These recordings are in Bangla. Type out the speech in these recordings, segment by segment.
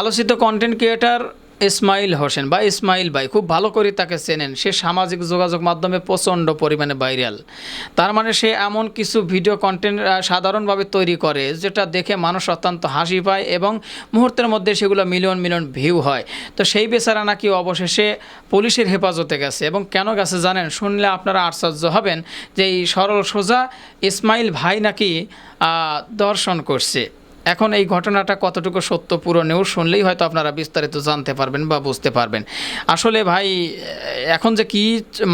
আলোচিত কন্টেন্ট ক্রিয়েটার ইসমাইল হোসেন। বা ইসমাইল ভাই, খুব ভালো করে তাকে চেনেন। সে সামাজিক যোগাযোগ মাধ্যমে প্রচণ্ড পরিমাণে ভাইরাল তার মানে সে এমন কিছু ভিডিও কন্টেন্ট সাধারণভাবে তৈরি করে, যেটা দেখে মানুষ অত্যন্ত হাসি পায় এবং মুহূর্তের মধ্যে সেগুলো মিলিয়ন মিলিয়ন ভিউ হয়। তো সেই বেচারা নাকি অবশেষে পুলিশের হেফাজতে গেছে এবং কেন গেছে জানেন? শুনলে আপনারা আশ্চর্য হবেন যে এই সরল সোজা ইসমাইল ভাই নাকি দর্শন করছে। এখন এই ঘটনাটা কতটুকু সত্য পুরো নিউজ শুনলেই হয়তো আপনারা বিস্তারিত জানতে পারবেন বা বুঝতে পারবেন। আসলে ভাই, এখন যে কি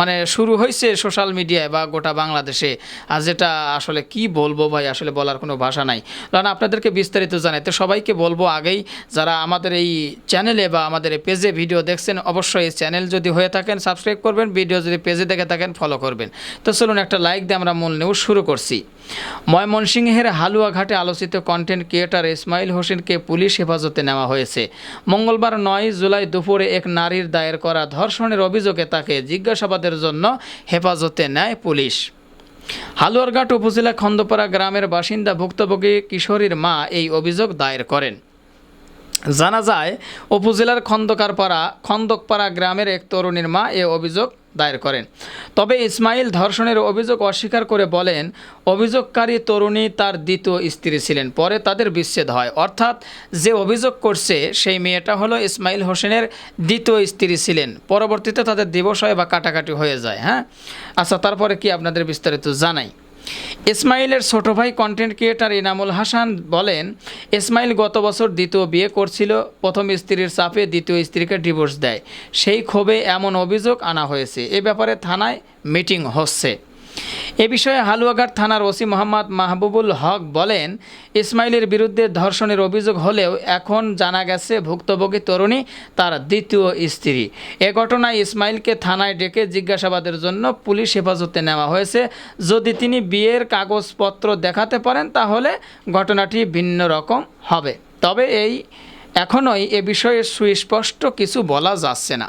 মানে শুরু হয়েছে সোশ্যাল মিডিয়ায় বা গোটা বাংলাদেশে, আর যেটা আসলে কি বলব ভাই, আসলে বলার কোনো ভাষা নাই। কারণ আপনাদেরকে বিস্তারিত জানাই তো সবাইকে বলব আগেই, যারা আমাদের এই চ্যানেলে বা আমাদের এই পেজে ভিডিও দেখছেন, অবশ্যই এই চ্যানেল যদি হয়ে থাকেন, সাবস্ক্রাইব করবেন, ভিডিও যদি পেজে দেখে থাকেন ফলো করবেন। তো চলুন একটা লাইক দিয়ে আমরা মূল নিউজ শুরু করছি। ময়মনসিংহের হালুয়াঘাটে আলোচিত কন্টেন্ট ক্রিয়েটার ইসমাইল হোসেনকে পুলিশ হেফাজতে নেওয়া হয়েছে। মঙ্গলবার নয় জুলাই দুপুরে এক নারীর দায়ের করা ধর্ষণের অভিযোগে তাকে জিজ্ঞাসাবাদের জন্য হেফাজতে নেয় পুলিশ। হালুয়ারঘাট উপজেলা খন্দপাড়া গ্রামের বাসিন্দা ভুক্তভোগী কিশোরীর মা এই অভিযোগ দায়ের করেন। জানা যায়, উপজেলার খন্দকারপাড়া খন্দকপাড়া গ্রামের এক তরুণীর মা এ অভিযোগ দায়ের করেন। তবে ইসমাইল ধর্ষণের অভিযোগ অস্বীকার করে বলেন, অভিযোগকারী তরুণী তার দ্বিতীয় স্ত্রী ছিলেন, পরে তাদের বিচ্ছেদ হয়। অর্থাৎ যে অভিযোগ করছে, সেই মেয়েটা হলো ইসমাইল হোসেনের দ্বিতীয় স্ত্রী ছিলেন। পরবর্তীতে তাদের দিবস হয় বা কাটাকাটি হয়ে যায় হ্যাঁ? আচ্ছা তারপরে কি আপনাদের বিস্তারিত জানাই? ইসমাইলের ছোট ভাই কন্টেন্ট ক্রিয়েটার ইনামুল হাসান বলেন, ইসমাইল গত বছর দ্বিতীয় বিয়ে করছিল, প্রথম স্ত্রীর চাপে দ্বিতীয় স্ত্রীকে ডিভোর্স দেয়। সেই ক্ষোভে এমন অভিযোগ আনা হয়েছে। এ ব্যাপারে থানায় মিটিং হচ্ছে। এ বিষয়ে হালুয়াঘাট থানার ওসি মোহাম্মদ মাহবুবুল হক বলেন, ইসমাইলের বিরুদ্ধে ধর্ষণের অভিযোগ হলেও এখন জানা গেছে ভুক্তভোগী তরুণী তার দ্বিতীয় স্ত্রী। এ ঘটনায় ইসমাইলকে থানায় ডেকে জিজ্ঞাসাবাদের জন্য পুলিশ হেফাজতে নেওয়া হয়েছে। যদি তিনি বিয়ের কাগজপত্র দেখাতে পারেন, তাহলে ঘটনাটি ভিন্ন রকম হবে। তবে এই, এখনই এ বিষয়ে সুস্পষ্ট কিছু বলা যাচ্ছে না।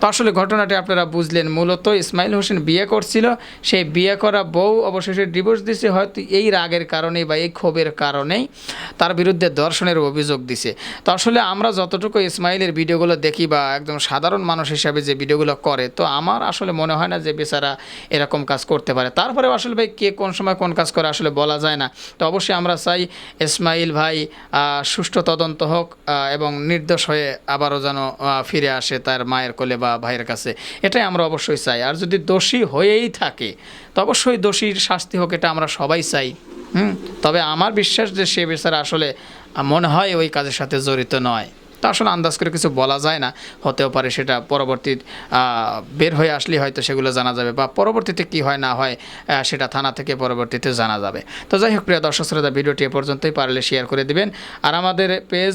তো আসলে ঘটনাটি আপনারা বুঝলেন। মূলত ইসমাইল হোসেন বিয়ে করছিল। সেই বিয়ে করা বউ অবশেষে ডিভোর্স দিছে, হয়তো এই রাগের কারণেই বা এই ক্ষোভের কারণেই তার বিরুদ্ধে দর্শনের অভিযোগ দিছে। তো আসলে আমরা যতটুকু ইসমাইলের ভিডিওগুলো দেখি বা একদম সাধারণ মানুষ হিসাবে যে ভিডিওগুলো করে, তো আমার আসলে মনে হয় না যে বেচারা এরকম কাজ করতে পারে। তারপরে আসলে ভাই কে কোন সময় কোন কাজ করে আসলে বলা যায় না। তো অবশ্যই আমরা চাই ইসমাইল ভাই সুষ্ঠু তদন্ত হোক এবং নির্দোষ হয়ে আবারও যেন ফিরে আসে তার মায়ের কোলে বা ভাইয়ের কাছে, এটাই আমরা অবশ্যই চাই। আর যদি দোষী হয়েই থাকে, তো অবশ্যই দোষীর শাস্তি হোক, এটা আমরা সবাই চাই। হুম? তবে আমার বিশ্বাস যে সে বেচারা আসলে মনে হয় ওই কাজের সাথে জড়িত নয়। তা আসলে আন্দাজ করে কিছু বলা যায় না, হতেও পারে সেটা পরবর্তী বের হয়ে আসলে হয়তো সেগুলো জানা যাবে বা পরবর্তীতে কি হয় না হয় সেটা থানা থেকে পরবর্তীতে জানা যাবে। তো যাই হোক, প্রিয় দর্শক শ্রোতা, ভিডিওটি এ পর্যন্তই, পারলে শেয়ার করে দিবেন। আর আমাদের পেজ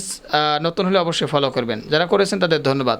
নতুন হলে অবশ্যই ফলো করবেন। যারা করেছেন তাদের ধন্যবাদ।